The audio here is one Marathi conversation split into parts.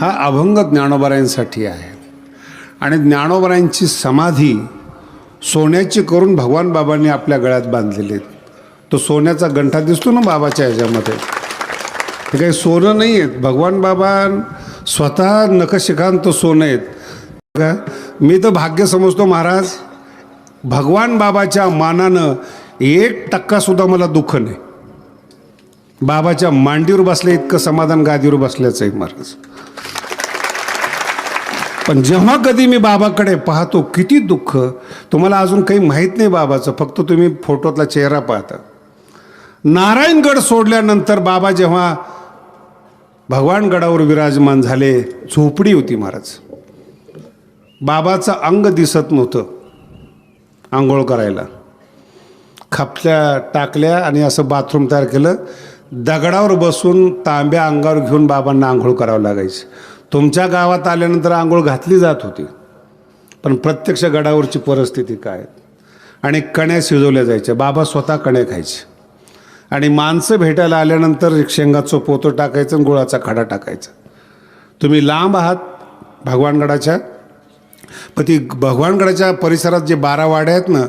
हा अभंग ज्ञानोबरायांसाठी आहे. आणि ज्ञानोबरायांची समाधी सोन्याची करून भगवान बाबांनी आपल्या गळ्यात बांधलेली आहेत तो सोन्याचा गंठा दिसतो ना बाबाच्या ह्याच्यामध्ये? हे काही सोनं नाही आहेत. भगवान बाबा स्वतः नखशिखांत सोनं आहेत. का मी तर भाग्य समजतो महाराज भगवान बाबाच्या मानानं एक टक्कासुद्धा मला दुःख नाही. बाबाच्या मांडीवर बसल्या इतकं समाधान गादीवर बसल्याचं आहे महाराज पण जेव्हा कधी मी बाबाकडे पाहतो किती दुःख. तुम्हाला अजून काही माहीत नाही बाबाचं फक्त तुम्ही फोटोतला चेहरा पाहता. नारायणगड सोडल्यानंतर बाबा जेव्हा भगवानगडावर विराजमान झाले झोपडी होती महाराज. बाबाचं अंग दिसत नव्हतं आंघोळ करायला. खापल्या टाकल्या आणि असं बाथरूम तयार केलं. दगडावर बसून तांब्या अंगावर घेऊन बाबांना आंघोळ करावं लागायची. तुमच्या गावात आल्यानंतर आंघोळ घातली जात होती. पण प्रत्यक्ष गडावरची परिस्थिती काय? आणि कण्या शिजवल्या जायच्या. बाबा स्वतः कण्या खायचे. आणि माणसं भेटायला आल्यानंतर शेंगाचं पोतं टाकायचं आणि गुळाचा खडा टाकायचा. तुम्ही लांब आहात भगवानगडाच्या. पण ती भगवानगडाच्या परिसरात जे बारा वाड्या आहेत ना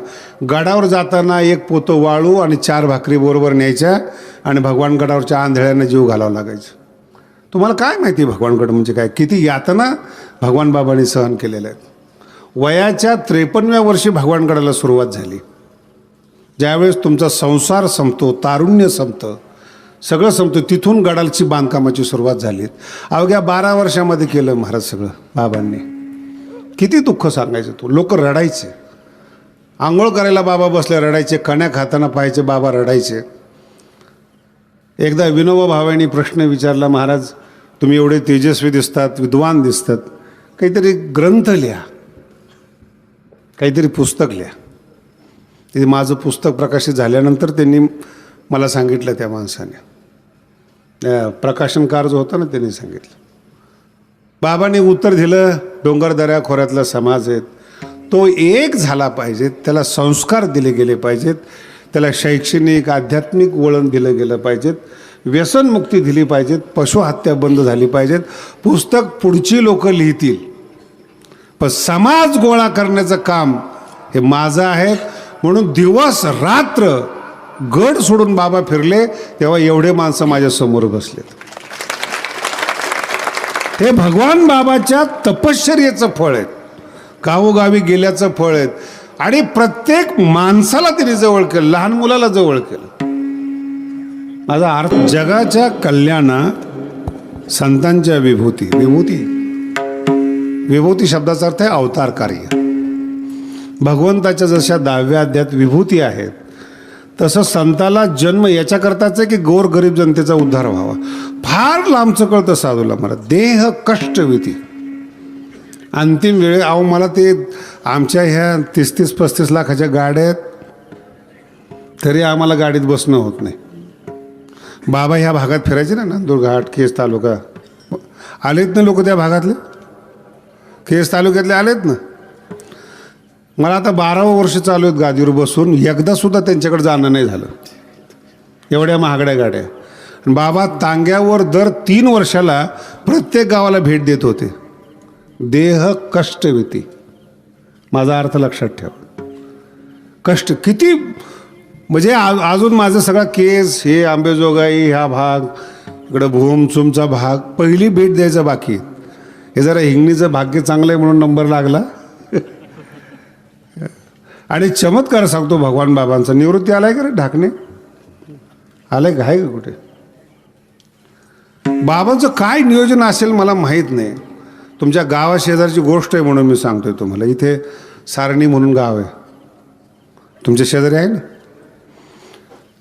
गडावर जाताना एक पोतं वाळू आणि चार भाकरी बरोबर न्यायच्या आणि भगवानगडावरच्या आंधळ्यांना जीव घालावं लागायचा. तुम्हाला काय माहिती भगवानगड म्हणजे काय? किती यातना भगवान बाबांनी सहन केलेल्या आहेत. वयाच्या त्रेपन्नव्या वर्षी भगवानगडाला सुरुवात झाली. ज्यावेळेस तुमचा संसार संपतो तारुण्य संपतं सगळं संपतं तिथून गडालची बांधकामाची सुरुवात झाली. अवघ्या बारा वर्षामध्ये केलं महाराज सगळं बाबांनी. किती दुःख सांगायचं तू? लोक रडायचे. आंघोळ करायला बाबा बसले रडायचे. कण्या खाताना पाहायचे बाबा रडायचे. एकदा विनोबा भावेंनी प्रश्न विचारला महाराज तुम्ही एवढे तेजस्वी दिसतात विद्वान दिसतात. काहीतरी ग्रंथ लिहा. काहीतरी पुस्तक लिहा. ते माझं पुस्तक प्रकाशित झाल्यानंतर त्यांनी मला सांगितलं त्या माणसाने. प्रकाशनकार जो होता ना त्यांनी सांगितलं. बाबाने उत्तर दिलं डोंगरदऱ्या खोऱ्यातला समाज आहेत. तो एक झाला पाहिजे त्याला संस्कार दिले गेले पाहिजेत त्याला शैक्षणिक आध्यात्मिक वळण दिलं गेलं पाहिजेत व्यसनमुक्ती दिली पाहिजेत पशुहत्या बंद झाली पाहिजेत पुस्तक पुढची लोक लिहितील. पण समाज गोळा करण्याचं काम हे माझं आहे. म्हणून दिवस रात्र गड सोडून बाबा फिरले तेव्हा एवढे माणसं माझ्यासमोर बसलेत. हे भगवान बाबाच्या तपश्चर्याचं फळ आहे गावोगावी गेल्याचं फळ आहे आणि प्रत्येक माणसाला तिने जवळ केलं लहान मुलाला जवळ केलं. माझा अर्थ जगाच्या कल्याणा संतांच्या विभूती. विभूती. विभूती शब्दाचा अर्थ आहे अवतार कार्य भगवंताच्या जशा दहाव्या अध्यात विभूती आहेत तसं संताला जन्म याच्याकरताच आहे की गोर गरीब जनतेचा उद्धार व्हावा? फार लांबचं कळतं साधूला मला. देह कष्ट कष्टविधी अंतिम वेळे अहो मला ते आमच्या ह्या तीस तीस पस्तीस लाखाच्या गाड्या आहेत तरी आम्हाला गाडीत बसणं होत नाही. बाबा ह्या भागात फिरायचे ना दुर्घाट केस तालुका. आलेत ना लोक त्या भागातले? केस तालुक्यातले आलेत ना? मला आता बारावं वर्ष चालू आहेत गादीवर बसून. एकदासुद्धा त्यांच्याकडे जाणं नाही झालं. एवढ्या महागड्या गाड्या. बाबा तांग्यावर दर तीन वर्षाला प्रत्येक गावाला भेट देत होते. देह कष्ट भीती माझा अर्थ लक्षात ठेवा. कष्ट किती म्हणजे आ अजून माझं सगळा केस हे आंबेजोगाई ह्या भाग इकडं भूमचुमचा भाग पहिली भेट द्यायचा बाकी. हे जरा हिंगणीचं भाग्य चांगलं आहे म्हणून नंबर लागला. आणि चमत्कार सांगतो भगवान बाबांचा. निवृत्ती आलाय का रे ढाकणे? आलाय का? आहे का कुठे? बाबांचं काय नियोजन असेल मला माहीत नाही. तुमच्या गावाशेजारची गोष्ट आहे म्हणून मी सांगतोय तुम्हाला. इथे सारणी म्हणून गाव आहे. तुमच्या शेजारी आहे ना?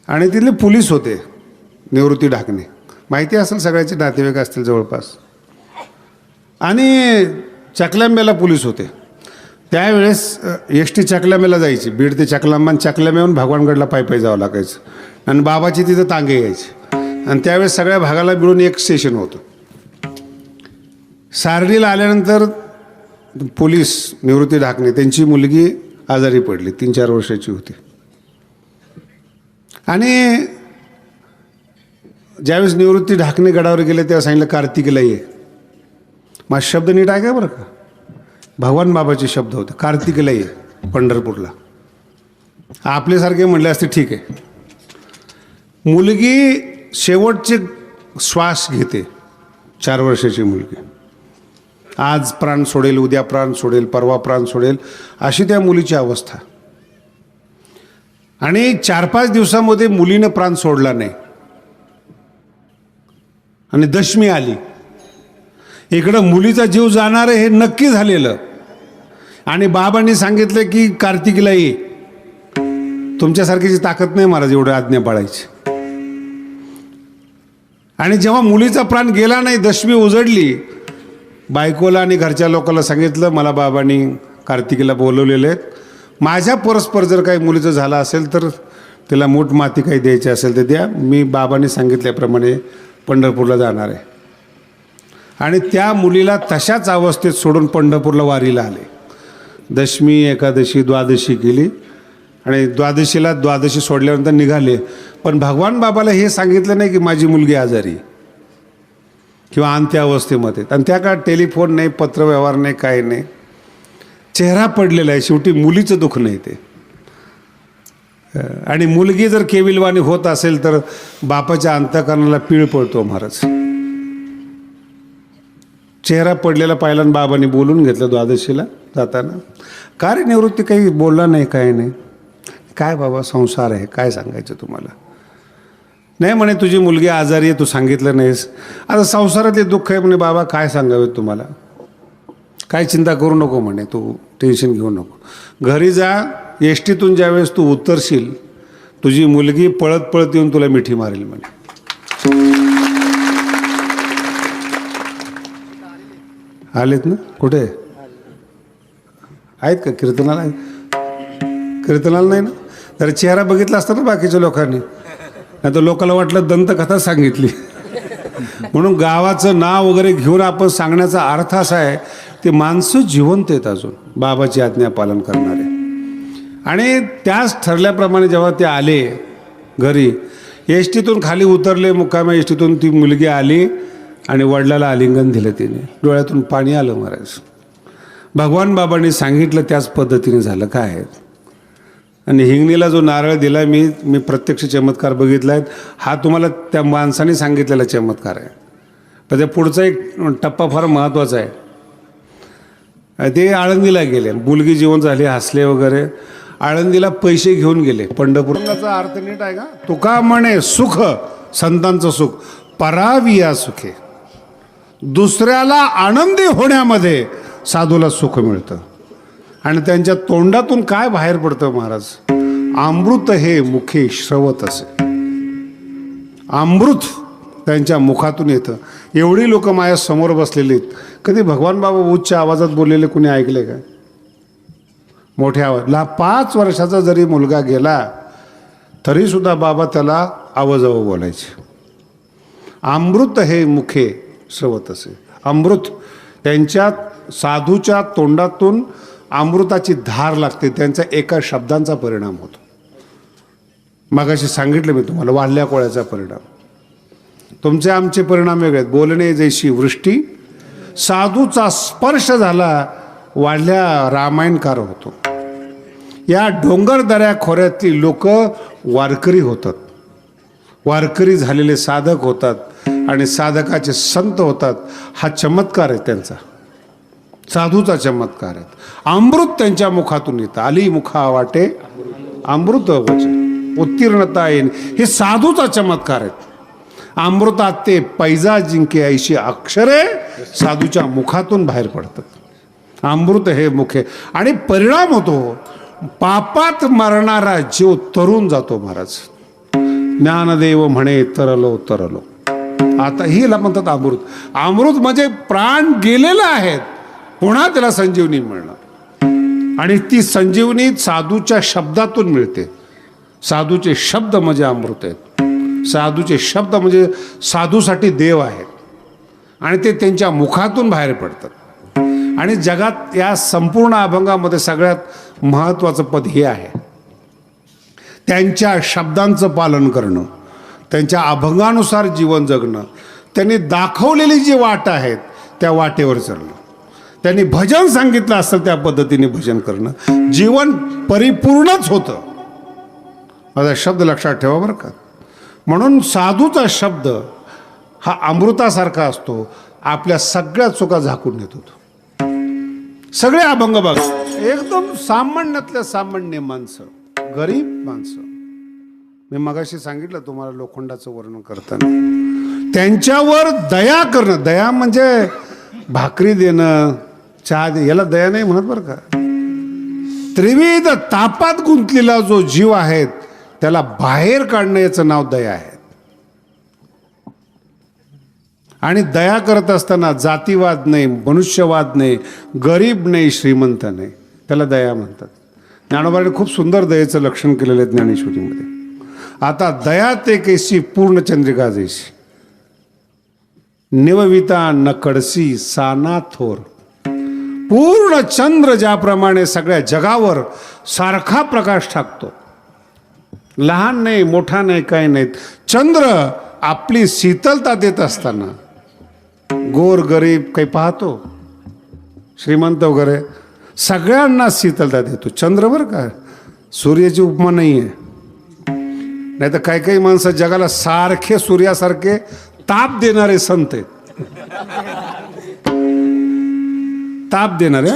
आणि तिथले पोलीस होते निवृत्ती ढाकणे. माहिती असेल सगळ्याचे नातेवाईक असतील जवळपास. आणि चकलांब्याला पोलीस होते. त्यावेळेस एस टी चकलांब्याला जायची. बीड ते चकलांबा चकल्याम्याहून भगवानगडला पायी पायी जावं लागायचं. आणि बाबाची तिथं तांगे यायची आणि त्यावेळेस सगळ्या भागाला मिळून एक स्टेशन होतं. सारडीला आल्यानंतर पोलीस निवृत्ती ढाकणे. त्यांची मुलगी आजारी पडली. तीन चार वर्षाची होती. आणि ज्यावेळेस निवृत्ती ढाकणे गडावर गेले तेव्हा सांगितलं कार्तिकीला ये. माझा शब्द नीट आहे का बरं का? भगवान बाबाचे शब्द होते. कार्तिकीला ये पंढरपूरला. आपल्यासारखे म्हणले असते ठीक आहे. मुलगी शेवटचे श्वास घेते चार वर्षाची मुलगी. आज प्राण सोडेल उद्या प्राण सोडेल परवा प्राण सोडेल अशी त्या मुलीची अवस्था. आणि चार पाच दिवसामध्ये मुलीनं प्राण सोडला नाही. आणि दशमी आली. इकडं मुलीचा जीव जाणार हे नक्की झालेलं. आणि बाबांनी सांगितलं की कार्तिकीला ये तुमच्यासारखीची ताकद नाही महाराज एवढं आज्ञा पाळायची. आणि जेव्हा मुलीचा प्राण गेला नाही दशमी उजडली बायकोला आणि घरच्या लोकांना सांगितलं मला बाबांनी कार्तिकीला बोलवलेले आहेत माझ्या परस्पर जर काही मुलीचं झालं असेल तर तिला मूठ माती काही द्यायची असेल तर द्या. मी बाबांनी सांगितल्याप्रमाणे पंढरपूरला जाणार आहे. आणि त्या मुलीला तशाच अवस्थेत सोडून पंढरपूरला वारीला आले. दशमी एकादशी द्वादशी केली. आणि द्वादशीला द्वादशी सोडल्यानंतर निघाले. पण भगवान बाबाला हे सांगितलं नाही की माझी मुलगी आजारी किंवा अंत्य अवस्थेमध्ये आणि त्या काळात टेलिफोन नाही पत्रव्यवहार नाही काही नाही. चेहरा पडलेला आहे. शेवटी मुलीचं दुःख नाही ते. आणि मुलगी जर केविलवाणी होत असेल तर बापाच्या अंतकरणाला पीळ पडतो महाराज. चेहरा पडलेला पाहिला आणि बाबांनी बोलून घेतलं द्वादशीला. जाताना. कार्यनिवृत्ती काही बोलला नाही काय नाही. काय बाबा संसार आहे काय सांगायचं तुम्हाला? नाही म्हणे तुझी मुलगी आजारी आहे तू सांगितलं नाहीस. आता संसारातले दुःख आहे म्हणे बाबा काय सांगावे तुम्हाला? काय चिंता करू नको म्हणे तू टेन्शन घेऊ नको. घरी जा एस टीतून ज्यावेळेस तू उतरशील तुझी मुलगी पळत पळत येऊन तुला मिठी मारेल म्हणे. आलेत ना? कुठे? आहेत का? कीर्तनाला कीर्तनाला नाही ना? तर चेहरा बघितला असता ना बाकीच्या लोकांनी. नाही तर लोकांना वाटलं दंतकथा सांगितली. म्हणून गावाचं नाव वगैरे घेऊन आपण सांगण्याचा अर्थ असा आहे ते माणसं जिवंत आहेत अजून बाबाची आज्ञा पालन करणारे. आणि त्याच ठरल्याप्रमाणे जेव्हा ते आले घरी एस टीतून खाली उतरले मुक्काम एस टीतून ती मुलगी आली आणि वडिलाला आलिंगन दिलं तिने. डोळ्यातून पाणी आलं महाराज. भगवान बाबांनी सांगितलं त्याच पद्धतीने झालं. काय? आणि हिंगणीला जो नारळ दिला मी मी प्रत्यक्ष चमत्कार बघितला आहे हा तुम्हाला त्या माणसाने सांगितलेला चमत्कार आहे. पण त्या पुढचा एक टप्पा फार महत्त्वाचा आहे. ते आळंदीला गेले. मुलगी जीवन झाली हसले वगैरे. आळंदीला पैसे घेऊन गेले. पंढरपूरचा अर्थ नीट आहे का? तुका म्हणे सुख संतांचं सुख पराविया सुखे. दुसऱ्याला आनंदी होण्यामध्ये साधूला सुख मिळतं. आणि त्यांच्या तोंडातून काय बाहेर पडतं महाराज? अमृत हे मुखे श्रवत असे. अमृत त्यांच्या मुखातून येतं. एवढी लोक माझ्यासमोर बसलेली आहेत. कधी भगवान बाबा उच्च आवाजात बोललेले कुणी ऐकले का? मोठ्या आवाजला पाच वर्षाचा जरी मुलगा गेला तरीसुद्धा बाबा त्याला आवाजावं बोलायचे. अमृत हे मुखे श्रवत असे. अमृत त्यांच्या साधूच्या तोंडातून अमृताची धार लागते. त्यांचा एका शब्दांचा परिणाम होतो. मगाशी सांगितलं मी तुम्हाला वाढल्या कोळ्याचा परिणाम. तुमचे आमचे परिणाम वेगळे आहेत. बोलणे जैशी वृष्टी साधूचा स्पर्श झाला वाढल्या रामायणकार होतो. या डोंगर दऱ्या खोऱ्यातली लोक वारकरी होतात. वारकरी झालेले साधक होतात. आणि साधकाचे संत होतात. हा चमत्कार आहे त्यांचा. साधूचा चमत्कार आहे. अमृत त्यांच्या मुखातून येतं. आली मुखा वाटे अमृत उत्तीर्णता येईन. हे साधूचा चमत्कार आहे. अमृतात ते पैजा जिंके ऐशी अक्षरे साधूच्या मुखातून बाहेर पडतात. अमृत हे मुखे आणि परिणाम होतो. पापात मरणारा जीव तरुण जातो महाराज. ज्ञानदेव म्हणे तरलो तरलो. आता ही हिला म्हणतात अमृत. अमृत म्हणजे प्राण गेलेला आहेत. पुन्हा त्याला संजीवनी मिळणार. आणि ती संजीवनी साधूच्या शब्दातून मिळते. साधूचे शब्द म्हणजे अमृत आहेत. साधूचे शब्द म्हणजे साधूसाठी देव आहेत. आणि ते त्यांच्या मुखातून बाहेर पडतात. आणि जगात या संपूर्ण अभंगामध्ये सगळ्यात महत्त्वाचं पद हे आहे. त्यांच्या शब्दांचं पालन करणं. त्यांच्या अभंगानुसार जीवन जगणं. त्यांनी दाखवलेली जी वाट आहेत त्या वाटेवर चालणं त्यांनी भजन सांगितलं असतं त्या पद्धतीने भजन करणं. जीवन परिपूर्णच होतं. माझा शब्द लक्षात ठेवा बरं का. म्हणून साधूचा शब्द हा अमृतासारखा असतो. आपल्या सगळ्या चुका झाकून नेत होतो. सगळे अभंग बघ. एकदम सामान्यातल्या सामान्य माणसं गरीब माणसं. मी मगाशी सांगितलं तुम्हाला लोखंडाचं वर्णन करताना. त्यांच्यावर दया करणं दया म्हणजे भाकरी देणं चहा दे याला दया नाही म्हणत बरं का? त्रिविध तापात गुंतलेला जो जीव आहे त्याला बाहेर काढणं याचं नाव दया आहे. आणि दया करत असताना जातीवाद नाही मनुष्यवाद नाही गरीब नाही श्रीमंत नाही. त्याला दया म्हणतात. ज्ञानोबाने खूप सुंदर दयेचं लक्षण केलेलं आहे ज्ञानेश्वरीमध्ये. आता दया ते कैसी पूर्ण चंद्रिका देशी निवविता नकडसी साना थोर। पूर्ण चंद्र ज्याप्रमाणे सगळ्या जगावर सारखा प्रकाश टाकतो। लहान नाही मोठा नाही काही नाहीत चंद्र आपली शीतलता देत असताना गोर गरीब काही पाहतो। श्रीमंत वगैरे सगळ्यांना शीतलता देतो। चंद्र बरं का? सूर्याची उपमा नाही आहे नाही तर काही काही माणसं जगाला सारखे सूर्यासारखे ताप देणारे संत आहेत. ताप देणारे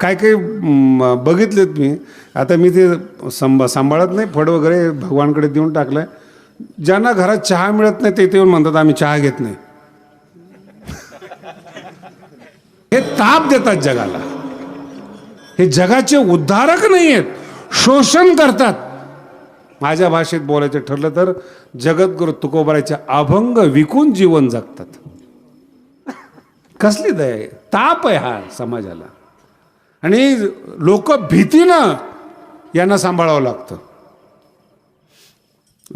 काय काही बघितलेत मी. आता मी ते संभा सांभाळत नाही फड वगैरे भगवानकडे देऊन टाकलं आहे ज्यांना घरात चहा मिळत नाही ते येऊन म्हणतात आम्ही चहा घेत नाही. हे ताप देतात जगाला. हे जगाचे उद्धारक नाही आहेत शोषण करतात. माझ्या भाषेत बोलायचं ठरलं तर जगद्गुरु तुकोबाराचे अभंग विकून जीवन जगतात. कसली दया आहे? ताप आहे हा समाजाला. आणि लोक भीतीनं यांना सांभाळावं लागतं.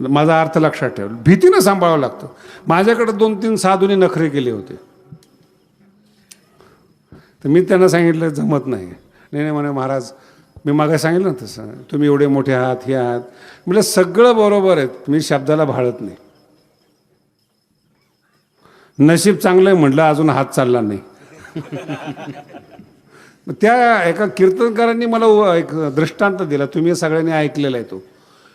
माझा अर्थ लक्षात ठेव. भीतीनं सांभाळावं लागतं. माझ्याकडे दोन तीन साधूने नखरे केले होते. तर मी त्यांना सांगितलं जमत नाही. नाही नाही म्हणे महाराज मी मागे सांगितलं ना तसं तुम्ही एवढे मोठे आहात हे आहात. म्हटलं सगळं बरोबर आहे मी शब्दाला भाळत नाही. नशीब चांगलं आहे म्हटलं अजून हात चालला नाही. त्या एका कीर्तनकारांनी मला एक दृष्टांत दिला तुम्ही सगळ्यांनी ऐकलेला आहे तो.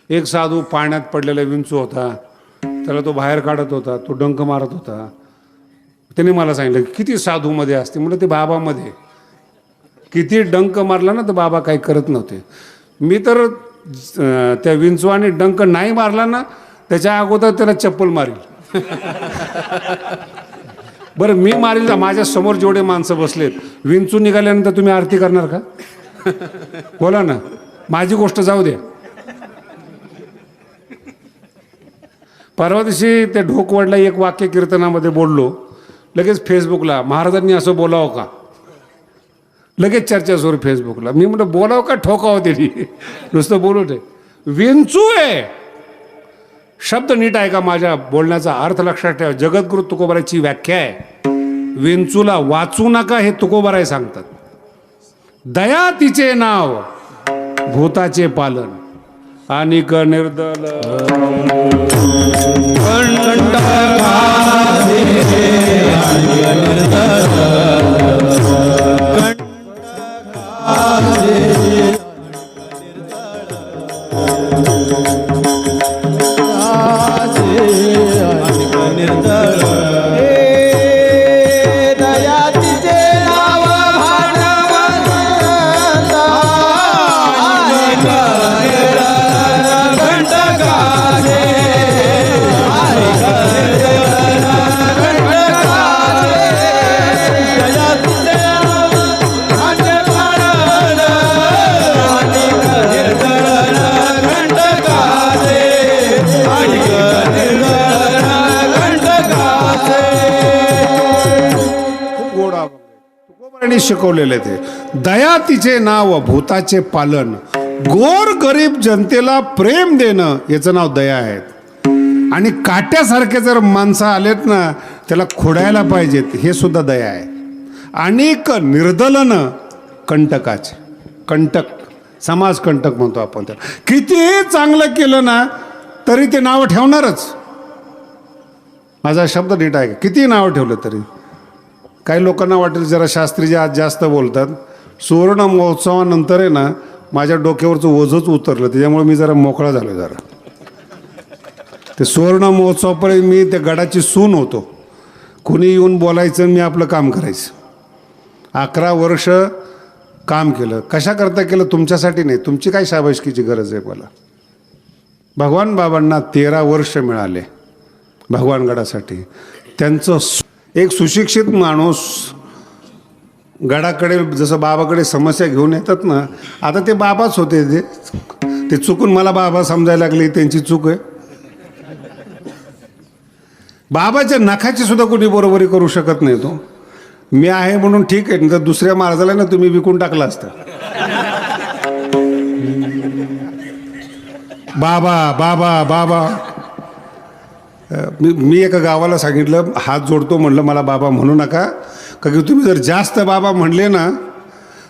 एक साधू पाण्यात पडलेला विंचू होता त्याला तो बाहेर काढत होता तो डंक मारत होता. त्याने मला सांगितलं किती साधूमध्ये असते? म्हटलं ते बाबामध्ये. किती डंक मारला ना तर बाबा काही करत नव्हते. मी तर त्या विंचवाने डंक नाही मारला ना त्याच्या अगोदर त्याला चप्पल मारील. बरं मी मारील ना माझ्यासमोर जेवढे माणसं बसलेत विंचू निघाल्यानंतर तुम्ही आरती करणार का? बोला ना माझी गोष्ट जाऊ द्या. परवा दिवशी ते ढोकवडला एक वाक्य कीर्तनामध्ये बोललो लगेच फेसबुकला महाराजांनी असं बोलावं का? लगेच चर्चा सुरू फेसबुकला. मी म्हटलं बोलावं का ठोकावं त्यांनी नुसतं बोलू ते विंचू आहे. शब्द नीट आहे का माझ्या बोलण्याचा? अर्थ लक्षात ठेवा. जगद्गुरु तुकोबाराची व्याख्या आहे. विंचूला वाचू नका हे तुकोबाराय सांगतात. दया तिचे नाव भूताचे पालन. आणि निर्दल दया शिकवलेले ते. दया तिचे नाव भूताचे पालन. गोर गरीब जनतेला प्रेम देणं याचं नाव दया आहे. आणि काट्यासारखे जर माणसं आलेत ना त्याला खोडायला पाहिजेत हे सुद्धा दया आहे. अनेक निर्दलन कंटकाचे. कंटक समाज कंटक म्हणतो आपण त्याला. कितीही चांगलं केलं ना तरी ते नावं ठेवणारच. माझा शब्द नीट आहे कितीही किती ठेवलं तरी. काही लोकांना वाटेल जरा शास्त्रीजी आज जास्त बोलतात. सुवर्ण महोत्सवानंतर आहे ना माझ्या डोक्यावरचं ओझंच उतरलं. त्याच्यामुळे मी जरा मोकळा झालो जरा. ते सुवर्ण महोत्सवापर्यंत मी त्या गडाची सून होतो. कुणी येऊन बोलायचं मी आपलं काम करायचं. अकरा वर्ष काम केलं. कशा करता केलं तुमच्यासाठी नाही. तुमची काय शाबाशकीची गरज आहे मला. भगवान बाबांना तेरा वर्ष मिळाले भगवानगडासाठी त्यांचं एक सुशिक्षित माणूस गडाकडे जसं बाबाकडे समस्या घेऊन येतात ना आता ते बाबाच होते. ते ते चुकून मला बाबा समजायला लागले त्यांची चूक आहे. बाबाच्या नखाची सुद्धा कोणी बरोबरी करू शकत नाही तो. मी आहे म्हणून ठीक आहे तर दुसऱ्या महाराजाला ना तुम्ही विकून टाकला असता. बाबा बाबा बाबा. मी मी एका गावाला सांगितलं हात जोडतो म्हणलं मला बाबा म्हणू नका. का की तुम्ही जर जास्त बाबा म्हणले ना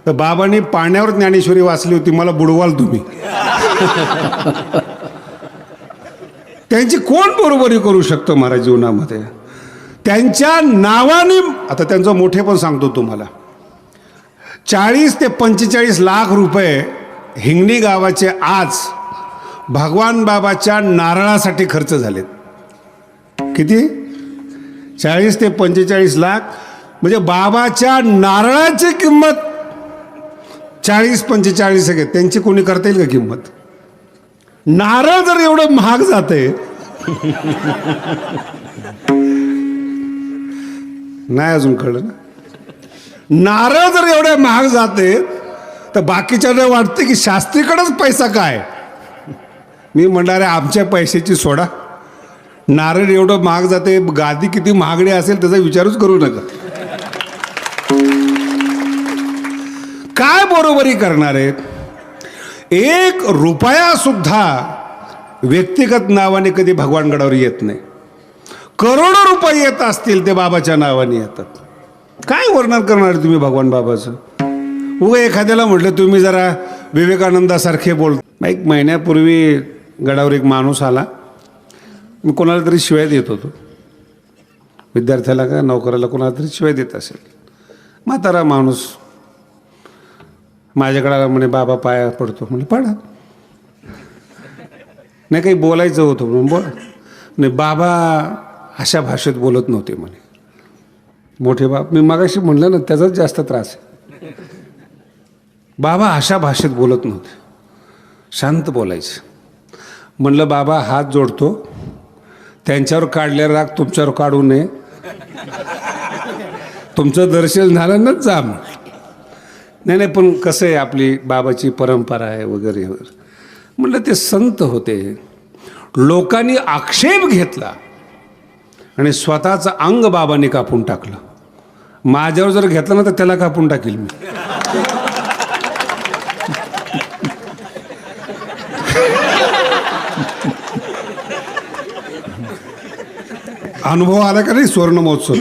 तर बाबांनी पाण्यावर ज्ञानेश्वरी वाचली होती मला बुडवाल तुम्ही. त्यांची कोण बरोबरी करू शकतं महाराज जीवनामध्ये? त्यांच्या नावाने आता त्यांचं मोठे पण सांगतो तुम्हाला चाळीस ते पंचेचाळीस लाख रुपये हिंगणी गावाचे आज भगवान बाबाच्या नारळासाठी खर्च झालेत. किती? चाळीस ते पंचेचाळीस लाख. म्हणजे बाबाच्या नारळाची किंमत. चाळीस पंचेचाळीस आहे त्यांची कोणी करता येईल का किंमत? नारळ जर एवढं महाग जाते नाही अजून कळलं ना? नारळ जर एवढ्या महाग जाते तर बाकीच्यांना वाटते की शास्त्रीकडेच पैसा काय? मी म्हणणार आहे आमच्या पैशाची सोडा. नारळ एवढं महाग जाते गादी किती महागडी असेल त्याचा विचारच करू नका. काय बरोबरी करणार आहेत? एक रुपया सुद्धा व्यक्तिगत नावाने कधी भगवानगडावर येत नाही. करोडो रुपये येत असतील ते बाबाच्या नावाने येतात. काय वर्णन करणार तुम्ही भगवान बाबाचं? उगा एखाद्याला म्हटलं तुम्ही जरा विवेकानंदासारखे बोल एक महिन्यापूर्वी गडावर एक माणूस आला. मी कोणाला तरी शिवाय देत होतो. विद्यार्थ्याला का नोकराला कोणाला तरी शिवाय देत असेल. म्हातारा माणूस माझ्याकडे आला म्हणे बाबा पाया पडतो. म्हणजे पडा. नाही काही बोलायचं होतं म्हणून बोला. नाही बाबा अशा भाषेत बोलत नव्हते म्हणे. मोठे बाप मी मागाशी म्हणलं ना त्याचाच जास्त त्रास आहे. बाबा अशा भाषेत बोलत नव्हते. शांत बोलायचं. म्हणलं बाबा हात जोडतो. त्यांच्यावर काढले राग तुमच्यावर काढू नये. तुमचं दर्शन झालं ना जा मग. नाही नाही पण कसं आहे आपली बाबाची परंपरा आहे वगैरे वगैरे. ते संत होते. लोकांनी आक्षेप घेतला आणि स्वतःचं अंग बाबांनी कापून टाकलं. माझ्यावर जर घेतलं ना तर त्याला कापून टाकील मी. अनुभव आला का नाही सुवर्ण महोत्सव?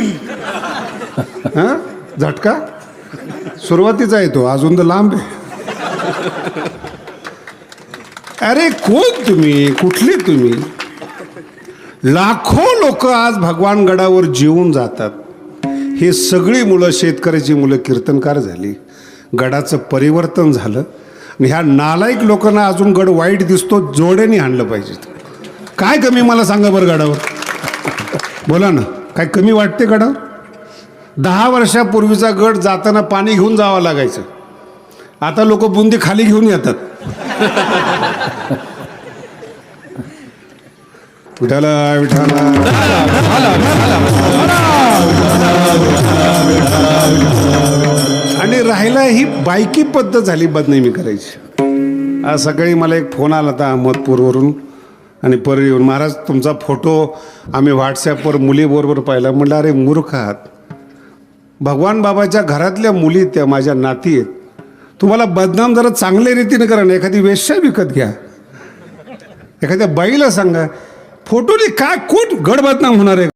हां? झटका? सुरुवातीचा आहे तो अजून तर लांब आहे. अरे कोण तुम्ही? कुठले तुम्ही? लाखो लोक आज भगवान गडावर जेवून जातात. हे सगळी मुलं शेतकऱ्याची मुलं कीर्तनकार झाली. गडाचं परिवर्तन झालं. आणि ह्या नालायक लोकांना अजून गड वाईट दिसतो जोड्याने आणलं पाहिजे. काय कमी मला सांगा बरं गडावर? बोला ना काय कमी वाटते गडावर दहा वर्षापूर्वीचा गड जाताना पाणी घेऊन जावं लागायचं. आता लोक बुंदी खाली घेऊन येतात. विठाला विठाला आणि राहिला ही बायकी पद्धत झाली बदनामी करायची. आज सकाळी मला एक फोन आला होता अहमदपूरवरून. आणि परत येऊन महाराज तुमचा फोटो आम्ही व्हॉट्सॲपवर मुलीबरोबर पाहिला. म्हटलं अरे मूर्ख आहात. भगवान बाबाच्या घरातल्या मुली त्या माझ्या नाती आहेत. तुम्हाला बदनाम जरा चांगल्या रीतीने करा ना एखादी वेश्या विकत घ्या. एखाद्या बाईला सांगा फोटोने काय कोण गड बदनाम होणार आहे